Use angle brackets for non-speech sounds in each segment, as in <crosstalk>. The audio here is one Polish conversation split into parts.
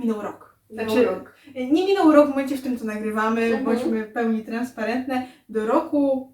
minął rok. Minął Znaczy, rok. Nie minął rok w momencie, w którym to nagrywamy, Mhm. bądźmy pełni transparentne. Do roku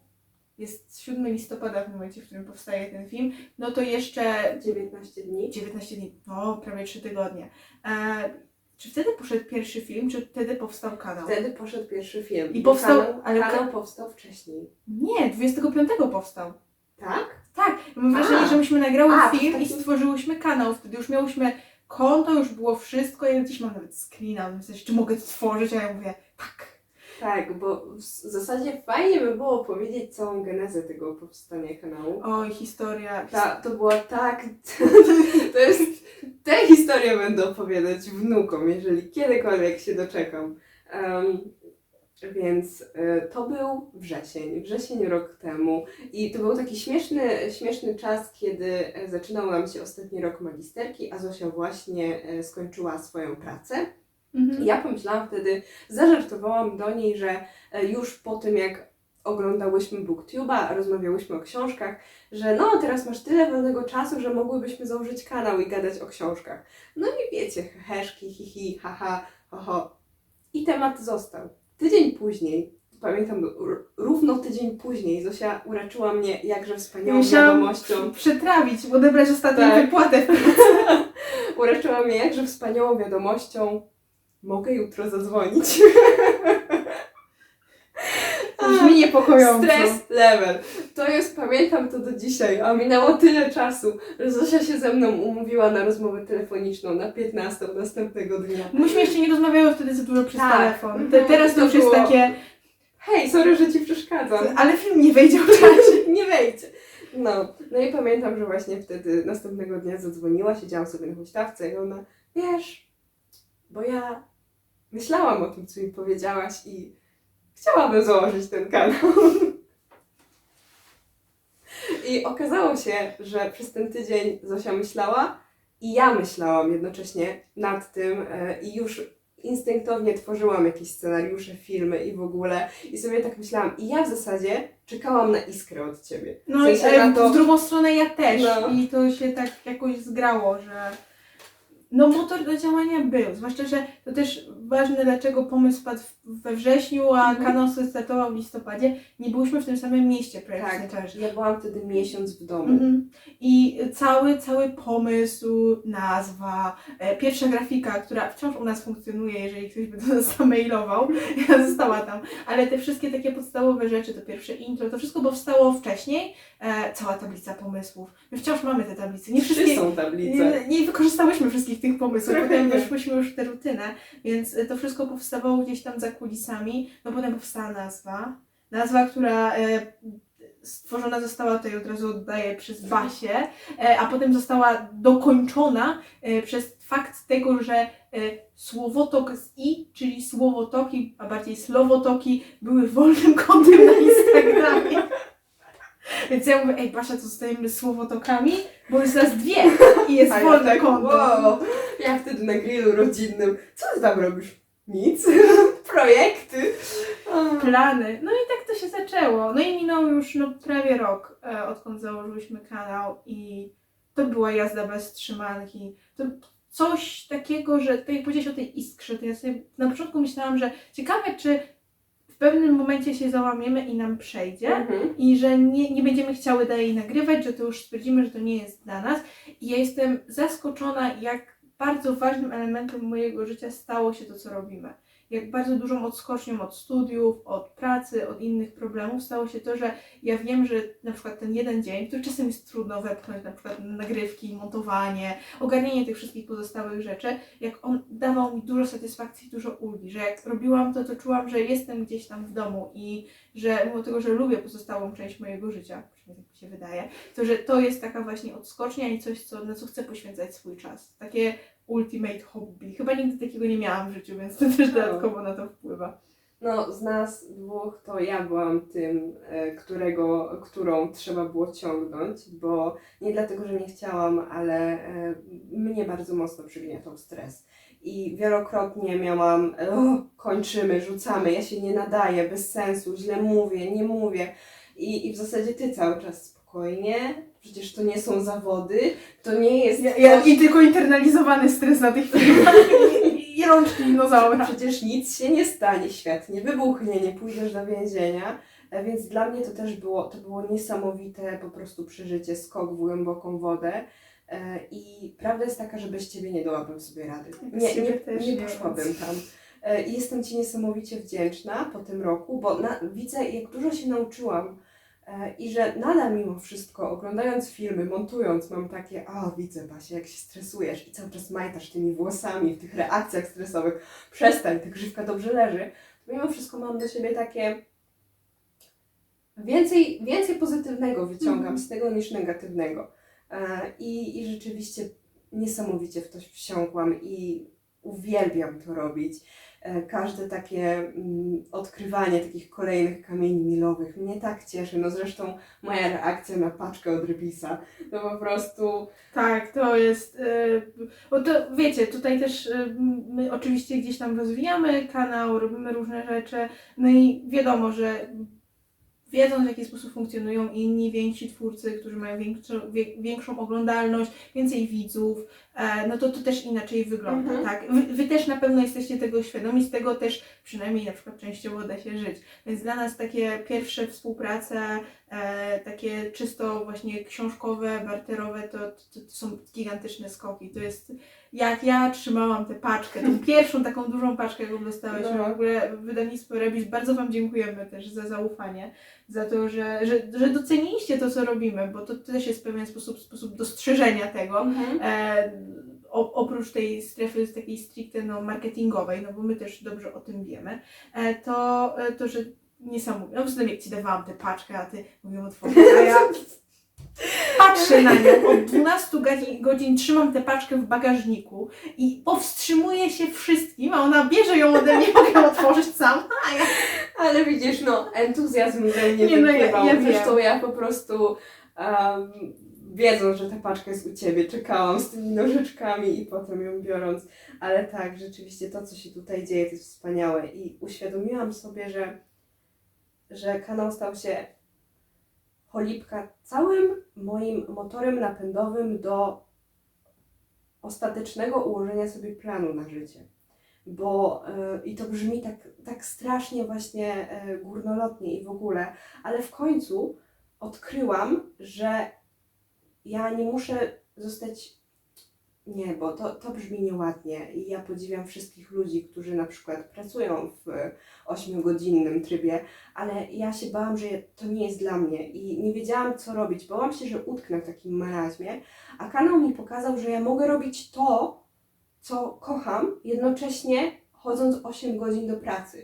jest 7 listopada w momencie, w którym powstaje ten film, no to jeszcze 19 dni. 19 dni, no prawie 3 tygodnie. E, czy wtedy poszedł pierwszy film, czy wtedy powstał kanał? Wtedy poszedł pierwszy film. I powstał- Kanał, ale- kanał powstał wcześniej. Nie, 25 powstał. Tak? Tak, mam wrażenie, że myśmy nagrały A, film i stworzyłyśmy kanał. Wtedy już miałyśmy konto, już było wszystko. Ja gdzieś mam nawet screena, w sensie, czy mogę stworzyć, a ja mówię, tak. Tak, bo w zasadzie fajnie by było powiedzieć całą genezę tego powstania kanału. Oj, historia. Ta, to było tak. <laughs> To jest. Tę historię będę opowiadać wnukom, jeżeli kiedykolwiek się doczekam. Em, więc e, to był wrzesień, wrzesień rok temu. I to był taki śmieszny, śmieszny czas, kiedy e, zaczynał nam się ostatni rok magisterki, a Zosia właśnie e, skończyła swoją pracę. Mhm. I ja pomyślałam wtedy, zażartowałam do niej, że e, już po tym jak oglądałyśmy BookTube'a, rozmawiałyśmy o książkach, że no teraz masz tyle wolnego czasu, że mogłybyśmy założyć kanał i gadać o książkach. No i wiecie, heheszki, hihi, haha, ho. I temat został. Tydzień później, pamiętam równo tydzień później, Zosia uraczyła mnie jakże wspaniałą Musiałam wiadomością. przetrawić, odebrać ostatnią Tak. wypłatę. <laughs> Uraczyła mnie jakże wspaniałą wiadomością. Mogę jutro zadzwonić. <laughs> Brzmi niepokojąco. Stres level. To jest, pamiętam to do dzisiaj, a minęło tyle czasu, że Zosia się ze mną umówiła na rozmowę telefoniczną na 15 następnego dnia. Myśmy jeszcze nie rozmawiały wtedy za dużo przez Tak. telefon. Te, Mhm. teraz to To już jest było- takie, Hej, sorry, że ci przeszkadzam. ale film nie wejdzie w czasie. <laughs> Nie wejdzie. No, no i pamiętam, że właśnie wtedy następnego dnia zadzwoniła, siedziałam sobie na huśtawce i ona, wiesz, bo ja myślałam o tym, co mi powiedziałaś i chciałabym założyć ten kanał. I okazało się, że przez ten tydzień Zosia myślała i ja myślałam jednocześnie nad tym e, i już instynktownie tworzyłam jakieś scenariusze, filmy i w ogóle i sobie tak myślałam i ja w zasadzie czekałam na iskrę od Ciebie. No W i sensie na to- w drugą stronę ja też. No. I to się tak jakoś zgrało, że no motor do działania był. Zwłaszcza, że to też ważne, dlaczego pomysł padł we wrześniu, a Mhm. kanał startował w listopadzie. Nie byłyśmy w tym samym mieście projektnie Tak, ja byłam wtedy miesiąc w domu. Mhm. I cały, cały pomysł, nazwa, e, pierwsza grafika, która wciąż u nas funkcjonuje, jeżeli ktoś by do nas <laughs> zamailował, ja <laughs> została tam, ale te wszystkie takie podstawowe rzeczy, to pierwsze intro, to wszystko powstało wcześniej, e, cała tablica pomysłów. My wciąż mamy te tablice, nie Trzy wszystkie... są tablice. Nie, nie wykorzystałyśmy wszystkich tych pomysłów, potem weszłyśmy już w tę rutynę, więc to wszystko powstawało gdzieś tam za kulisami, no potem powstała nazwa, nazwa, która e, stworzona została, tutaj od razu oddaję, przez Basię, e, a potem została dokończona e, przez fakt tego, że słowotok z i, czyli słowotoki, a bardziej slowotoki, były wolnym kontem na <laughs> Instagramie. Więc ja mówię, ej Basia, to zostajemy słowotokami, bo jest nas dwie i jest A ja wolne tak, konto. wow. Ja wtedy na grillu rodzinnym. Co ty tam robisz? Nic. <laughs> Projekty. <laughs> Plany. No i tak to się zaczęło. No i minął już no, prawie rok, e, odkąd założyliśmy kanał i to była jazda bez trzymanki. To coś takiego, że tak jak powiedziałeś o tej iskrze, to ja sobie na początku myślałam, że ciekawe, czy w pewnym momencie się załamiemy i nam przejdzie. Mhm. I że nie, nie będziemy chciały dalej nagrywać, że to już stwierdzimy, że to nie jest dla nas. I ja jestem zaskoczona, jak bardzo ważnym elementem mojego życia stało się to, co robimy. Jak bardzo dużą odskocznią od studiów, od pracy, od innych problemów stało się to, że ja wiem, że na przykład ten jeden dzień, który czasem jest trudno wepchnąć, na przykład nagrywki, montowanie, ogarnienie tych wszystkich pozostałych rzeczy, jak on dawał mi dużo satysfakcji, dużo ulgi, że jak robiłam to, to czułam, że jestem gdzieś tam w domu i że mimo tego, że lubię pozostałą część mojego życia, przynajmniej tak mi się wydaje, to że to jest taka właśnie odskocznia i coś, co, na co chcę poświęcać swój czas. Takie ultimate hobby. Chyba nigdy takiego nie miałam w życiu, więc to też dodatkowo na to wpływa. No, z nas dwóch to ja byłam tym, e, którego, którą trzeba było ciągnąć, bo nie dlatego, że nie chciałam, ale e, mnie bardzo mocno przygniatał stres. I wielokrotnie miałam, kończymy, rzucamy, ja się nie nadaję, bez sensu, źle mówię, nie mówię. I, I w zasadzie ty cały czas spokojnie, przecież to nie są zawody, to nie jest Ja, ja, I tylko internalizowany stres na tych filmach. I rączki dinozaura. <laughs> Przecież nic się nie stanie, świat nie wybuchnie, nie pójdziesz do więzienia. E, Więc dla mnie to też było, to było niesamowite po prostu przeżycie, skok w głęboką wodę. E, I prawda jest taka, że bez Ciebie nie dałabym sobie rady. Nie, nie, nie poszłabym tam. E, I jestem Ci niesamowicie wdzięczna po tym roku, bo na, widzę, jak dużo się nauczyłam i że nadal mimo wszystko, oglądając filmy, montując, mam takie, a widzę Basia, jak się stresujesz i cały czas majtasz tymi włosami w tych reakcjach stresowych, przestań, ta grzywka dobrze leży, to mimo wszystko mam do siebie takie więcej, więcej pozytywnego wyciągam Mhm. z tego niż negatywnego. E, I, I rzeczywiście niesamowicie w to wsiąkłam i uwielbiam to robić. E, Każde takie mm, odkrywanie takich kolejnych kamieni milowych mnie tak cieszy. No zresztą moja reakcja na paczkę od Rybisa to po prostu Tak, to jest. e, Bo to wiecie, tutaj też e, my oczywiście gdzieś tam rozwijamy kanał, robimy różne rzeczy, no i wiadomo, że wiedząc w jaki sposób funkcjonują inni więksi twórcy, którzy mają większą, większą oglądalność, więcej widzów, e, no to to też inaczej wygląda, Mhm. tak? Wy, wy też na pewno jesteście tego świadomi, z tego też przynajmniej na przykład częściowo da się żyć. Więc dla nas takie pierwsze współprace, e, takie czysto właśnie książkowe, barterowe, to, to, to są gigantyczne skoki. To jest jak ja trzymałam tę paczkę, tą pierwszą taką dużą paczkę, jaką dostałeś, No. w ogóle wydawnictwo Rebis, bardzo Wam dziękujemy też za zaufanie, za to, że, że, że doceniliście to, co robimy, bo to też jest pewien sposób, sposób dostrzeżenia tego. E, o, oprócz tej strefy takiej stricte no, marketingowej, no bo my też dobrze o tym wiemy, e, to, e, to, że niesamowite. No po prostu jak Ci dawałam tę paczkę, a Ty mówią otworzyć, a ja <laughs> patrzę na nią, od 12 godzin, godzin trzymam tę paczkę w bagażniku i powstrzymuję się wszystkim, a ona bierze ją ode mnie, <laughs> mogę ją otworzyć sam, a ja Ale widzisz, no, entuzjazm ze mnie Nie, no, ja- ja wiem. Zresztą ja po prostu, um, wiedząc, że ta paczka jest u Ciebie, czekałam z tymi nożyczkami i potem ją biorąc. Ale tak, rzeczywiście to, co się tutaj dzieje, to jest wspaniałe. I uświadomiłam sobie, że, że kanał stał się cholipka całym moim motorem napędowym do ostatecznego ułożenia sobie planu na życie bo e, i to brzmi tak, tak strasznie właśnie e, górnolotnie i w ogóle, ale w końcu odkryłam, że ja nie muszę zostać. Nie, bo to, to brzmi nieładnie i ja podziwiam wszystkich ludzi, którzy na przykład pracują w ośmiogodzinnym trybie, ale ja się bałam, że to nie jest dla mnie i nie wiedziałam co robić. Bałam się, że utknę w takim marazmie, a kanał mi pokazał, że ja mogę robić to, co kocham, jednocześnie chodząc 8 godzin do pracy.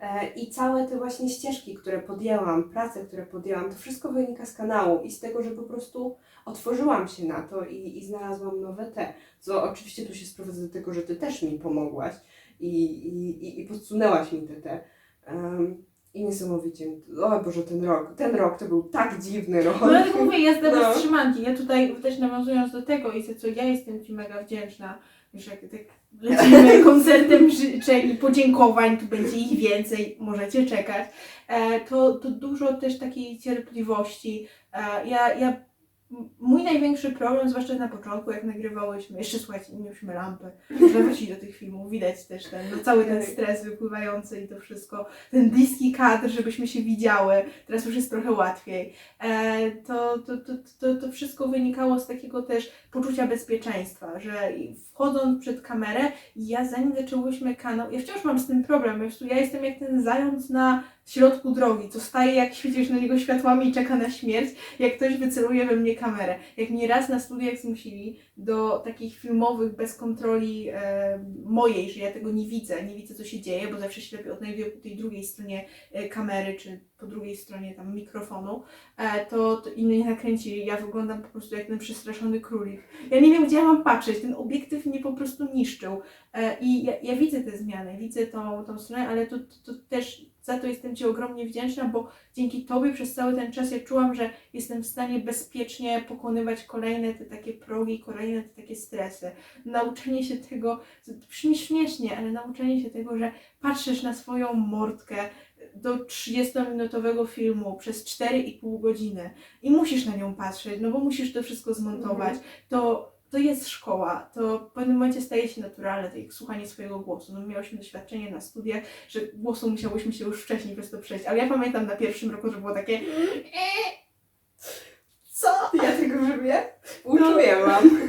E, I całe te właśnie ścieżki, które podjęłam, prace, które podjęłam, to wszystko wynika z kanału i z tego, że po prostu otworzyłam się na to i, i znalazłam nowe te. Co oczywiście tu się sprowadza do tego, że Ty też mi pomogłaś i, i, i, i podsunęłaś mi te te. Um, I niesamowicie, o Boże, ten rok, ten rok to był tak dziwny rok. No ale tak mówię, jazda No. bez trzymanki. Ja tutaj też nawiązując do tego i za co ja jestem Ci mega wdzięczna, już jak tak lecimy <laughs> koncertem życzeń i podziękowań, tu będzie ich więcej, możecie czekać, e, to, to dużo też takiej cierpliwości. E, ja, ja, mój największy problem, zwłaszcza na początku, jak nagrywałyśmy, jeszcze słuchajcie, mieliśmy lampy, żeby <laughs> wrócić do tych filmów, widać też ten, no, cały ten stres wypływający i to wszystko, ten bliski kadr, żebyśmy się widziały, teraz już jest trochę łatwiej. E, to, to, to, to, to wszystko wynikało z takiego też poczucia bezpieczeństwa, że wchodząc przed kamerę, ja zanim zaczęłyśmy kanał, ja wciąż mam z tym problem, ja jestem jak ten zając na środku drogi, co staje jak świecisz na niego światłami i czeka na śmierć, jak ktoś wyceluje we mnie kamerę. Jak mnie raz na studiach zmusili do takich filmowych, bez kontroli e, mojej, że ja tego nie widzę, nie widzę co się dzieje, bo zawsze lepiej odnajduję po tej drugiej stronie e, kamery, czy po drugiej stronie tam mikrofonu, e, to, to i mnie nakręcili. Ja wyglądam po prostu jak ten przestraszony królik. Ja nie wiem, gdzie ja mam patrzeć. Ten obiektyw mnie po prostu niszczył. E, I ja, ja widzę te zmiany, widzę tą, tą stronę, ale to, to, to też za to jestem Ci ogromnie wdzięczna, bo dzięki Tobie przez cały ten czas ja czułam, że jestem w stanie bezpiecznie pokonywać kolejne te takie progi, kolejne te takie stresy. Nauczenie się tego, brzmi śmiesznie, ale nauczenie się tego, że patrzysz na swoją mordkę do 30-minutowego filmu przez 4,5 godziny i musisz na nią patrzeć, no bo musisz to wszystko zmontować, to to jest szkoła, to w pewnym momencie staje się naturalne, tak jak słuchanie swojego głosu. No, miałyśmy doświadczenie na studiach, że głosu musiałyśmy się już wcześniej przez to przejść, ale ja pamiętam na pierwszym roku, że było takie "Eee, co? Ja tego żywię? Uczuję wam.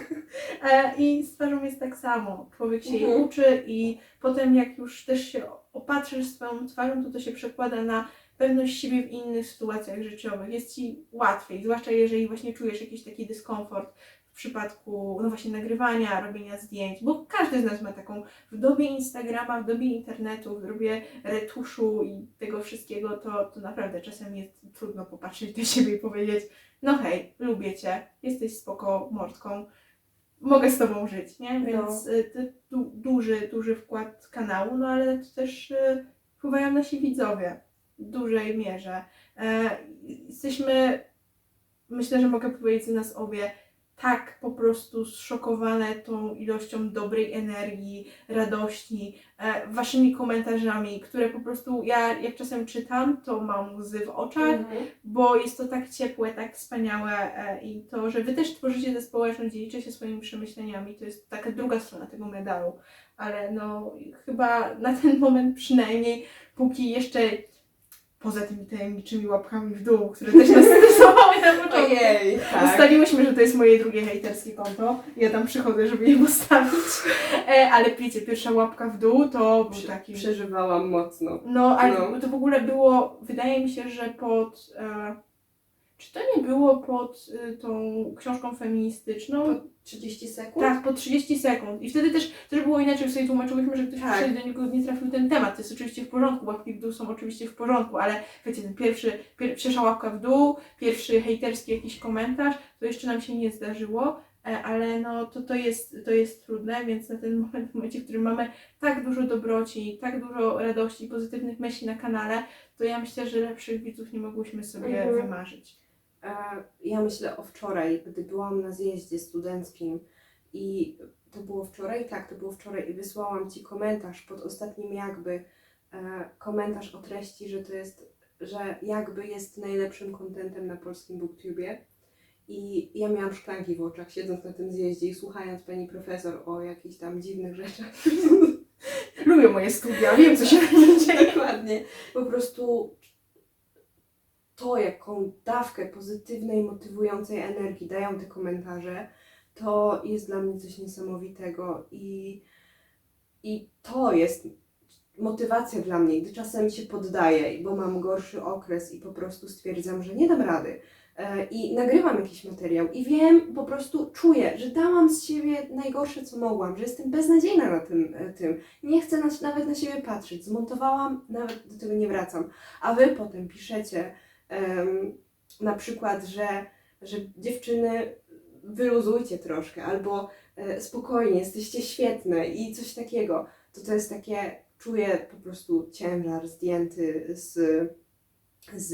E, I z twarzą jest tak samo. Człowiek się jej Mhm. uczy i potem jak już też się opatrzysz swoją twarzą, to to się przekłada na pewność siebie w innych sytuacjach życiowych. Jest Ci łatwiej, zwłaszcza jeżeli właśnie czujesz jakiś taki dyskomfort w przypadku no właśnie nagrywania, robienia zdjęć, bo każdy z nas ma taką w dobie Instagrama, w dobie internetu, w dobie retuszu i tego wszystkiego, to, to naprawdę czasem jest trudno popatrzeć do siebie i powiedzieć no hej, lubię Cię, jesteś spoko mordką, mogę z Tobą żyć, nie? Więc y, to du- duży, duży wkład kanału, no ale to też y, wpływają nasi widzowie w dużej mierze. E, jesteśmy, myślę, że mogę powiedzieć za nas obie, tak po prostu zszokowane tą ilością dobrej energii, radości, e, waszymi komentarzami, które po prostu ja jak czasem czytam, to mam łzy w oczach, Mhm. bo jest to tak ciepłe, tak wspaniałe e, i to, że Wy też tworzycie tę społeczność, dzielicie się swoimi przemyśleniami, to jest taka druga strona tego medalu, ale no chyba na ten moment przynajmniej, póki jeszcze poza tymi tajemniczymi łapkami w dół, które też nas stresowały na początku, Ojej, tak. Ustaliłyśmy, że to jest moje drugie hejterskie konto. Ja tam przychodzę, żeby je ustawić. E, ale wiecie, pierwsza łapka w dół to był taki. Przeżywałam mocno. No, ale No. to w ogóle było, wydaje mi się, że pod. E, czy to nie było pod y, tą książką feministyczną? Po 30 sekund? Tak, po 30 sekund. I wtedy też, też było inaczej, sobie tłumaczyłyśmy, że ktoś Tak. przyszedł do niego nie trafił ten temat. To jest oczywiście w porządku, łapki w dół są oczywiście w porządku, ale wiecie, ten pierwszy, pier, pierwsza łapka w dół, pierwszy hejterski jakiś komentarz, to jeszcze nam się nie zdarzyło, e, ale no to, to, jest, to jest trudne, więc na ten <laughs> moment, w momencie, w którym mamy tak dużo dobroci, tak dużo radości, pozytywnych myśli na kanale, to ja myślę, że lepszych widzów nie mogłyśmy sobie Mhm. wymarzyć. E, Ja myślę o wczoraj, gdy byłam na zjeździe studenckim i to było wczoraj? Tak, to było wczoraj i wysłałam Ci komentarz pod ostatnim jakby, e, komentarz o treści, że to jest, że jakby jest najlepszym kontentem na polskim booktubie i ja miałam szklanki w oczach siedząc na tym zjeździe i słuchając Pani Profesor o jakichś tam dziwnych rzeczach. Lubię moje studia, wiem co się dzieje. <laughs> Dokładnie. Po prostu to, jaką dawkę pozytywnej, motywującej energii dają te komentarze, to jest dla mnie coś niesamowitego i, i to jest motywacja dla mnie, gdy czasem się poddaję, bo mam gorszy okres i po prostu stwierdzam, że nie dam rady. e, I nagrywam jakiś materiał i wiem, po prostu czuję, że dałam z siebie najgorsze, co mogłam, że jestem beznadziejna na tym, e, tym nie chcę na, nawet na siebie patrzeć. Zmontowałam, nawet do tego nie wracam. A wy potem piszecie na przykład, że, że dziewczyny wyluzujcie troszkę, albo e, spokojnie, jesteście świetne i coś takiego. To to jest takie, czuję po prostu ciężar zdjęty z, z,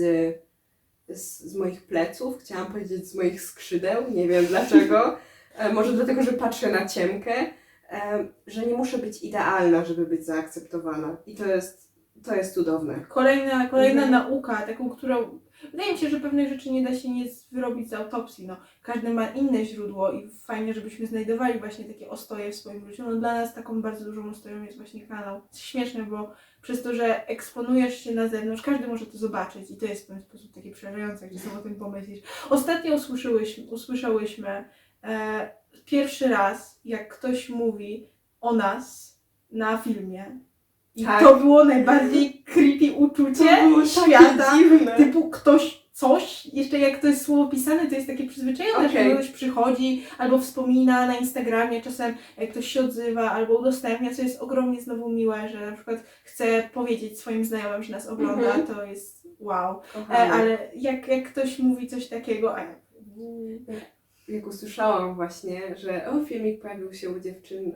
z, z moich pleców, chciałam powiedzieć z moich skrzydeł, nie wiem <laughs> dlaczego. E, może dlatego, że patrzę na ciemkę em, że nie muszę być idealna, żeby być zaakceptowana. I to jest, to jest cudowne. Kolejna, kolejna Mhm. nauka, taką, którą wydaje mi się, że pewnych rzeczy nie da się nie wyrobić z autopsji. No, każdy ma inne źródło i fajnie, żebyśmy znajdowali właśnie takie ostoje w swoim życiu. No, dla nas taką bardzo dużą ostoją jest właśnie kanał. Śmieszne, bo przez to, że eksponujesz się na zewnątrz, każdy może to zobaczyć i to jest w pewien sposób takie przerażające, gdzie sobie o tym pomyślisz. Ostatnio usłyszałyśmy, usłyszałyśmy e, pierwszy raz, jak ktoś mówi o nas na filmie. I Tak. to było najbardziej creepy uczucie świata. dziwne. Typu ktoś coś, jeszcze jak to jest słowo pisane, to jest takie przyzwyczajone, Okej. że ktoś przychodzi albo wspomina na Instagramie, czasem jak ktoś się odzywa albo udostępnia, co jest ogromnie znowu miłe, że na przykład chce powiedzieć swoim znajomym, że nas ogląda, Mhm. to jest wow. E, Kochana. ale jak, jak ktoś mówi coś takiego, a ja, Jak usłyszałam właśnie, że o, filmik pojawił się u dziewczyn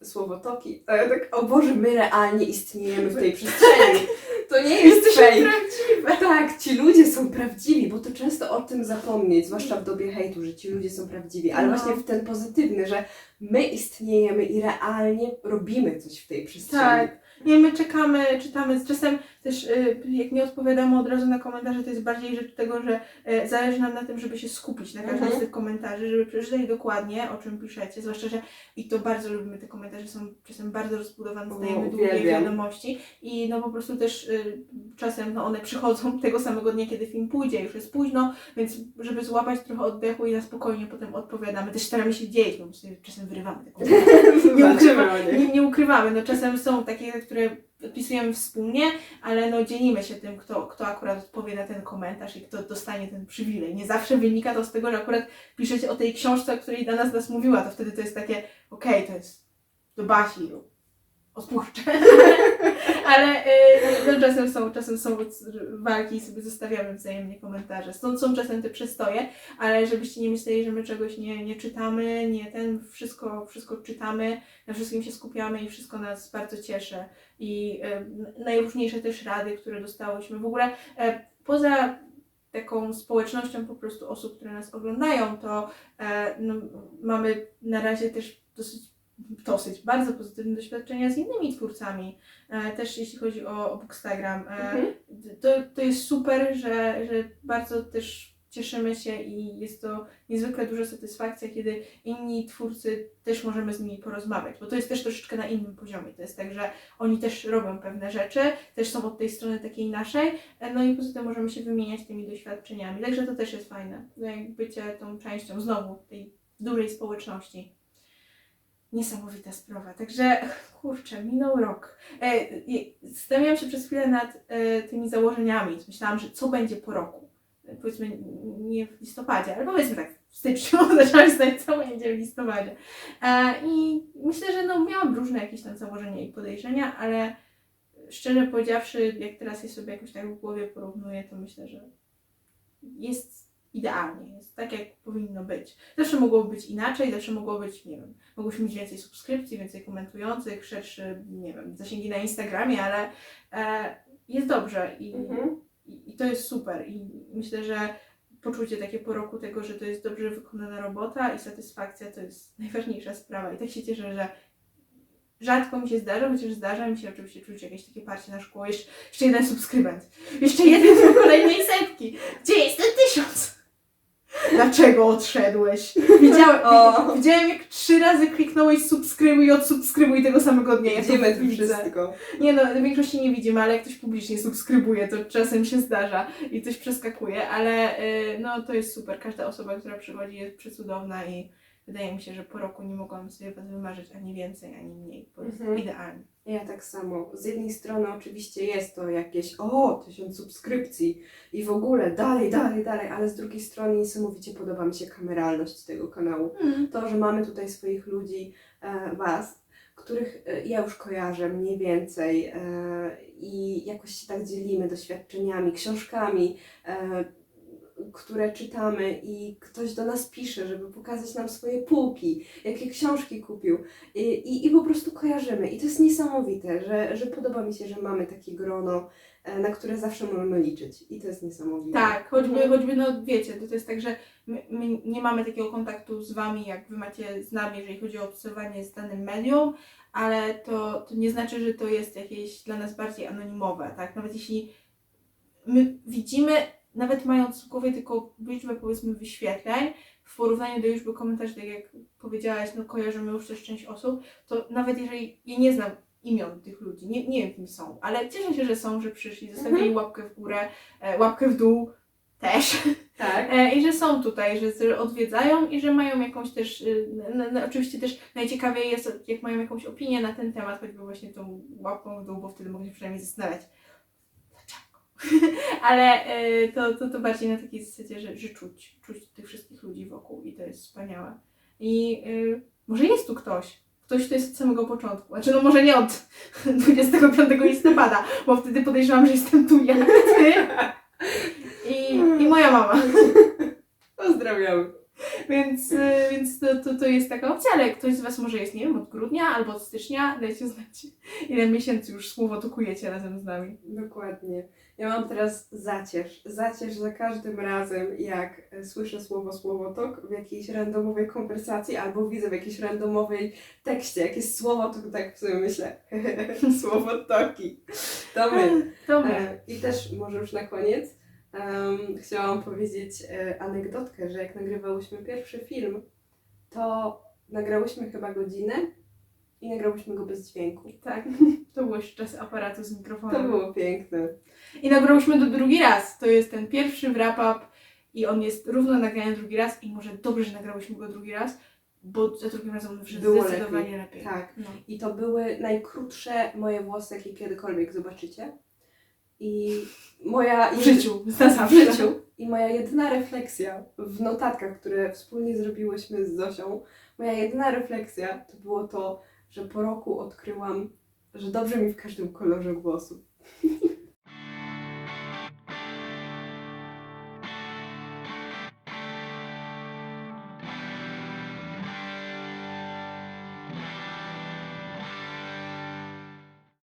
e, słowotoki, to ja tak, o Boże, my realnie istniejemy w tej przestrzeni. To nie jest fake. prawdziwe. Tak, ci ludzie są prawdziwi, bo to często o tym zapomnieć, zwłaszcza w dobie hejtu, że ci ludzie są prawdziwi, ale No. właśnie w ten pozytywny, że my istniejemy i realnie robimy coś w tej przestrzeni. Tak. Nie, my czekamy, czytamy, czasem też y, jak nie odpowiadamy od razu na komentarze, to jest bardziej rzecz tego, że y, zależy nam na tym, żeby się skupić na każdym Mhm. z tych komentarzy, żeby przeczytać dokładnie, o czym piszecie, zwłaszcza, że i to bardzo lubimy, te komentarze są czasem bardzo rozbudowane, O, zdajemy długie wiadomości i no po prostu też y, czasem no, one przychodzą <laughs> tego samego dnia, kiedy film pójdzie, już jest późno, więc żeby złapać trochę oddechu i na spokojnie potem odpowiadamy, też staramy się dzielić, bo czasem wyrywamy te <laughs> komentarze. nie, Walczymy ukrywa, o nie. nie, nie ukrywamy, no czasem są takie, które odpisujemy wspólnie, ale no dzielimy się tym, kto, kto akurat odpowie na ten komentarz i kto dostanie ten przywilej. Nie zawsze wynika to z tego, że akurat piszecie o tej książce, o której dla nas nas mówiła, to wtedy to jest takie, okej, to jest do Basi, odpuszczę. <laughs> ale y, no, czasem są, czasem są walki i sobie zostawiamy wzajemnie komentarze. Stąd są czasem te przestoje, ale żebyście nie myśleli, że my czegoś nie, nie czytamy, nie ten, wszystko, wszystko czytamy, na wszystkim się skupiamy i wszystko nas bardzo cieszy. I e, najróżniejsze też rady, które dostałyśmy. W ogóle e, poza taką społecznością po prostu osób, które nas oglądają, to e, no, mamy na razie też dosyć, dosyć bardzo pozytywne doświadczenia z innymi twórcami. E, też jeśli chodzi o, o Bookstagram. E, Mhm. to, to jest super, że, że bardzo też cieszymy się i jest to niezwykle duża satysfakcja, kiedy inni twórcy też możemy z nimi porozmawiać, bo to jest też troszeczkę na innym poziomie. To jest tak, że oni też robią pewne rzeczy, też są od tej strony takiej naszej, e, no i poza tym możemy się wymieniać tymi doświadczeniami. Także to też jest fajne, bycie tą częścią znowu tej dużej społeczności. Niesamowita sprawa. Także kurczę, minął rok. E, Zastanawiałam się przez chwilę nad e, tymi założeniami. Myślałam, że co będzie po roku. E, Powiedzmy nie w listopadzie, ale powiedzmy tak w styczniu <laughs> zaczęłam zastanawiać, co będzie w listopadzie. I myślę, że no, miałam różne jakieś tam założenia i podejrzenia, ale szczerze powiedziawszy, jak teraz je sobie jakoś tak w głowie porównuję, to myślę, że jest idealnie, tak, jak powinno być. Zawsze mogło być inaczej, zawsze mogło być, nie wiem, mogłyśmy mieć więcej subskrypcji, więcej komentujących, szerszy, nie wiem, zasięgi na Instagramie, ale e, jest dobrze i, Mhm. i, i to jest super. I myślę, że poczucie takie po roku tego, że to jest dobrze wykonana robota i satysfakcja to jest <laughs> najważniejsza sprawa. I tak się cieszę, że rzadko mi się zdarza, chociaż zdarza mi się oczywiście czuć jakieś takie parcie na szkło. Jeszcze, jeszcze jeden subskrybent. Jeszcze jeden do <laughs> kolejnej setki. Gdzie jest ten tysiąc? Dlaczego odszedłeś? Widziałem, O. widziałem jak trzy razy kliknąłeś subskrybuj i odsubskrybuj tego samego dnia. Ja Widzimy to widzę. wszystko. Nie no, w większości nie widzimy, ale jak ktoś publicznie subskrybuje, to czasem się zdarza i coś przeskakuje, ale y, no to jest super. Każda osoba, która przychodzi jest przecudowna i wydaje mi się, że po roku nie mogłam sobie was wymarzyć ani więcej, ani mniej, bo jest Mhm. idealnie. Ja tak samo. Z jednej strony oczywiście jest to jakieś o, tysiąc subskrypcji i w ogóle dalej, dalej, dalej, ale z drugiej strony niesamowicie podoba mi się kameralność tego kanału. To, że mamy tutaj swoich ludzi, e, Was, których e, ja już kojarzę mniej więcej e, i jakoś się tak dzielimy doświadczeniami, książkami, e, które czytamy i ktoś do nas pisze, żeby pokazać nam swoje półki, jakie książki kupił i, i, i po prostu kojarzymy. I to jest niesamowite, że, że podoba mi się, że mamy takie grono, e, na które zawsze możemy liczyć i to jest niesamowite. Tak, choćby, Mhm. choćby no wiecie, to, to jest tak, że my, my nie mamy takiego kontaktu z wami, jak wy macie z nami, jeżeli chodzi o obserwowanie z danym medium, ale to, to nie znaczy, że to jest jakieś dla nas bardziej anonimowe, tak? Nawet jeśli my widzimy, nawet mając w głowie tylko liczbę powiedzmy wyświetleń, w porównaniu do liczby komentarzy, tak jak powiedziałaś, no kojarzymy już też część osób, to nawet jeżeli ja nie znam imion tych ludzi, nie, nie wiem kim są, ale cieszę się, że są, że przyszli, zostawili łapkę w górę, e, łapkę w dół też Tak. e, i że są tutaj, że, że odwiedzają i że mają jakąś też, y, oczywiście też najciekawiej jest, jak mają jakąś opinię na ten temat, choćby właśnie tą łapką w dół, bo wtedy mogę się przynajmniej zastanawiać. <laughs> Ale e, to, to, to bardziej na takiej zasadzie, że, że czuć, czuć tych wszystkich ludzi wokół i to jest wspaniałe. I y, może jest tu ktoś, ktoś, kto jest od samego początku. Znaczy, no może nie od <laughs> 25 listopada, bo wtedy podejrzewam, że jestem tu ja, ty i, i moja mama. <laughs> Pozdrawiam. Więc, y, więc to, to, to jest taka opcja, ale ktoś z Was może jest, nie wiem, od grudnia albo od stycznia, dajcie znać, ile miesięcy już słowo tokujecie razem z nami. Dokładnie. Ja mam teraz zacierz. Zacierz za każdym razem, jak e, słyszę słowo słowotok w jakiejś randomowej konwersacji albo widzę w jakiejś randomowej tekście jakieś słowo, to tak sobie myślę, <laughs> słowotoki. To my. To my. E, I też może już na koniec em, chciałam powiedzieć e, anegdotkę, że jak nagrywałyśmy pierwszy film, to nagrałyśmy chyba godzinę i nagrałyśmy go bez dźwięku. Tak, to było jeszcze czas aparatu z To mikrofonem. było piękne. I nagrałyśmy to drugi raz. To jest ten pierwszy wrap-up i on jest równo nagrany drugi raz i może dobrze, że nagrałyśmy go drugi raz, bo za drugim razem on Było zdecydowanie lepiej. Tak. No. I to były najkrótsze moje włosy, jakie kiedykolwiek zobaczycie. I moja... W życiu, W życiu. I moja jedyna refleksja w notatkach, które wspólnie zrobiłyśmy z Zosią, moja jedyna refleksja to było to, że po roku odkryłam, że dobrze mi w każdym kolorze włosów. <laughs>